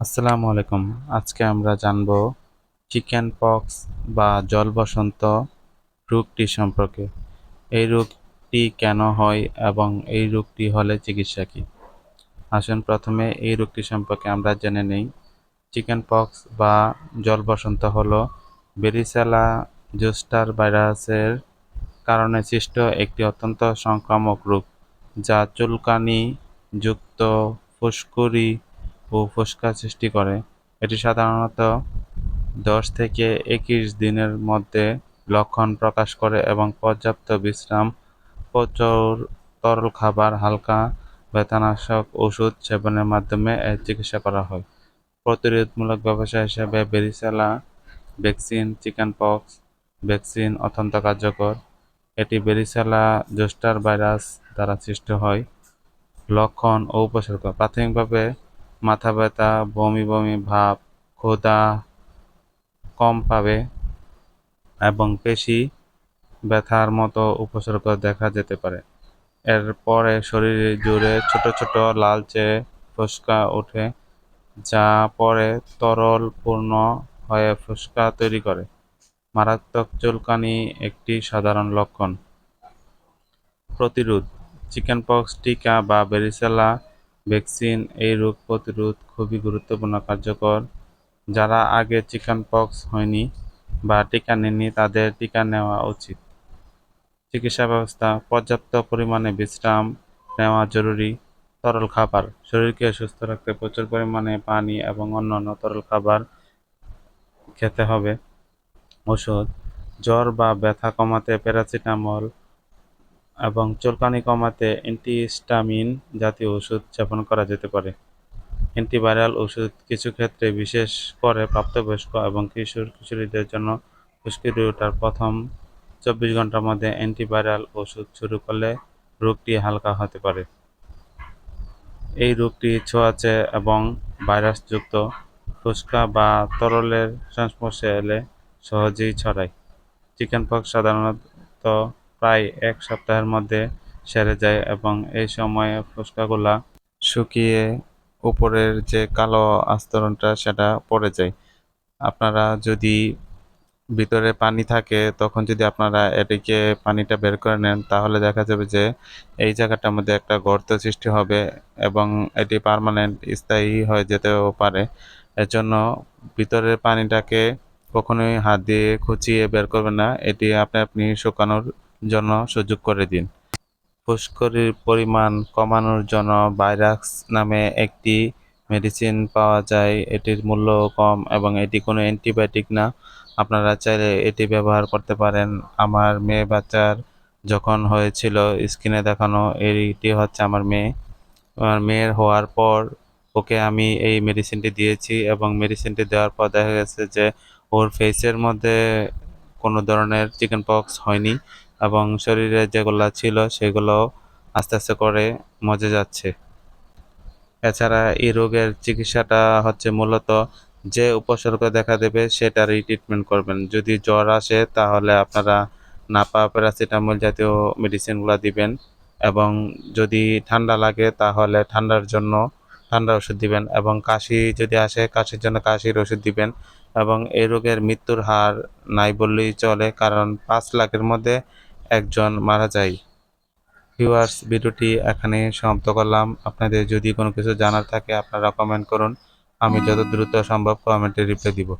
আসসালামু আলাইকুম। আজকে আমরা জানব চিকেন পক্স বা জল বসন্ত রোগটি সম্পর্কে। এই রোগটি কেন হয় এবং এই রোগটি হলে চিকিৎসা কী? আসুন প্রথমে এই রোগটি সম্পর্কে আমরা জেনে নেই। চিকেন পক্স বা জল বসন্ত হলো বেরিসেলা জোস্টার ভাইরাসের কারণে সৃষ্ট একটি অত্যন্ত সংক্রামক রোগ, যা চুলকানি, যুক্ত, ফুসকুড়ি ও ফুসকা সৃষ্টি করে। এটি সাধারণত দশ থেকে একুশ দিনের মধ্যে লক্ষণ প্রকাশ করে এবং পর্যাপ্ত বিশ্রাম, প্রচুর তরল খাবার, হালকা ব্যথানাশক ওষুধ সেবনের মাধ্যমে এর চিকিৎসা করা হয়। প্রতিরোধমূলক ব্যবসা হিসেবে varicella vaccine chickenpox vaccine অত্যন্ত কার্যকর। এটি বেরিসেলা জোস্টার ভাইরাস দ্বারা সৃষ্ট হয়। লক্ষণ ও উপসর্গ। প্রাথমিকভাবে মাথা ব্যথা, বমি বমি, ভাব, ক্ষুধা কম পাবে এবং পেশি ব্যথার মতো উপসর্গ দেখা যেতে পারে। এরপরে শরীরে জুড়ে ছোট ছোট লালচে ফুসকা ওঠে, যা পরে তরল পূর্ণ হয়ে ফুসকা তৈরি করে। মারাত্মক চুলকানি একটি সাধারণ লক্ষণ। প্রতিরোধ, চিকেনপক্স, টিকা বা বেরিসেলা ভ্যাকসিন এই রোগ প্রতিরোধ খুবই গুরুত্বপূর্ণ, কার্যকর। যারা আগে চিকেন পক্স হয়নি বা টিকা নেননি, তাদের টিকা নেওয়া উচিত। চিকিৎসা ব্যবস্থা, পর্যাপ্ত পরিমাণে বিশ্রাম নেওয়া জরুরি। তরল খাবার, শরীরকে সুস্থ রাখতে প্রচুর পরিমাণে পানি এবং অন্যান্য তরল খাবার খেতে হবে। ওষুধ, জ্বর বা ব্যথা কমাতে প্যারাসিটামল এবং চুলকানি কমাতে অ্যান্টিহিস্টামিন জাতীয় ওষুধ সেবন করা যেতে পারে। অ্যান্টিভাইরাল ওষুধ কিছু ক্ষেত্রে বিশেষ করে প্রাপ্তবয়স্ক এবং কিশোর কিশোরীদের জন্য ফুসকুড়ি ওঠার প্রথম চব্বিশ ঘণ্টার মধ্যে অ্যান্টিভাইরাল ওষুধ শুরু করলে রোগটি হালকা হতে পারে। এই রোগটি ছোঁয়াচে এবং ভাইরাসযুক্ত, ফুসকা বা তরলের সংস্পর্শে এলে সহজেই ছড়ায়। চিকেনপক্স সাধারণত প্রায় এক সপ্তাহের মধ্যে সেরে যায় এবং এই সময়ে ফুসকাগুলা শুকিয়ে উপরের যে কালো আস্তরণটা সেটা পড়ে যায়। আপনারা যদি ভিতরে পানি থাকে, তখন যদি আপনারা এটিকে পানিটা বের করে নেন, তাহলে দেখা যাবে যে এই জায়গাটার মধ্যে একটা গর্ত সৃষ্টি হবে এবং এটি পার্মানেন্ট স্থায়ী হয়ে যেতেও পারে। এর জন্য ভিতরের পানিটাকে কখনোই হাত দিয়ে খুঁচিয়ে বের করবেন না। এটি আপনি আপনি শুকানোর জন্য সুযোগ করে দিন। ফুসকুড়ির পরিমাণ কমানোর জন্য ভাইরাক্স নামে একটি মেডিসিন পাওয়া যায়। এটির মূল্য কম এবং এটি কোনো অ্যান্টিবায়োটিক না। আপনারা চাইলে এটি ব্যবহার করতে পারেন। আমার মেয়ে বাচ্চার যখন হয়েছিল স্ক্রিনে দেখানো এইটি হচ্ছে আমার মেয়ে। আমার মেয়ের হওয়ার পর ওকে আমি এই মেডিসিনটি দিয়েছি এবং মেডিসিনটি দেওয়ার পর দেখা গেছে যে ওর ফেসের মধ্যে কোনো ধরনের চিকেন পক্স হয়নি। এবং শরীরে যেগুলো ছিল সেগুলো আস্তে আস্তে করে মজে যাচ্ছে। এছাড়া এই রোগের চিকিৎসাটা হচ্ছে মূলত যে উপসর্গ দেখা দেবে সেটারই ট্রিটমেন্ট করবেন। যদি জ্বর আসে তাহলে আপনারা নাপা প্যারাসিটামল জাতীয় মেডিসিনগুলো দিবেন এবং যদি ঠান্ডা লাগে তাহলে ঠান্ডার জন্য ঠান্ডার ওষুধ দিবেন এবং কাশি যদি আসে কাশির জন্য কাশির ওষুধ দিবেন এবং এই রোগের মৃত্যুর হার নাই বললেই চলে কারণ পাঁচ লাখের মধ্যে একজন মারা যায়। ভিউয়ার্স, ভিডিওটি এখানে সমাপ্ত করলাম। আপনাদের যদি কোনো কিছু জানার থাকে, আপনারা কমেন্ট করুন। আমি যত দ্রুত সম্ভব কমেন্টে রিপ্লাই দিব।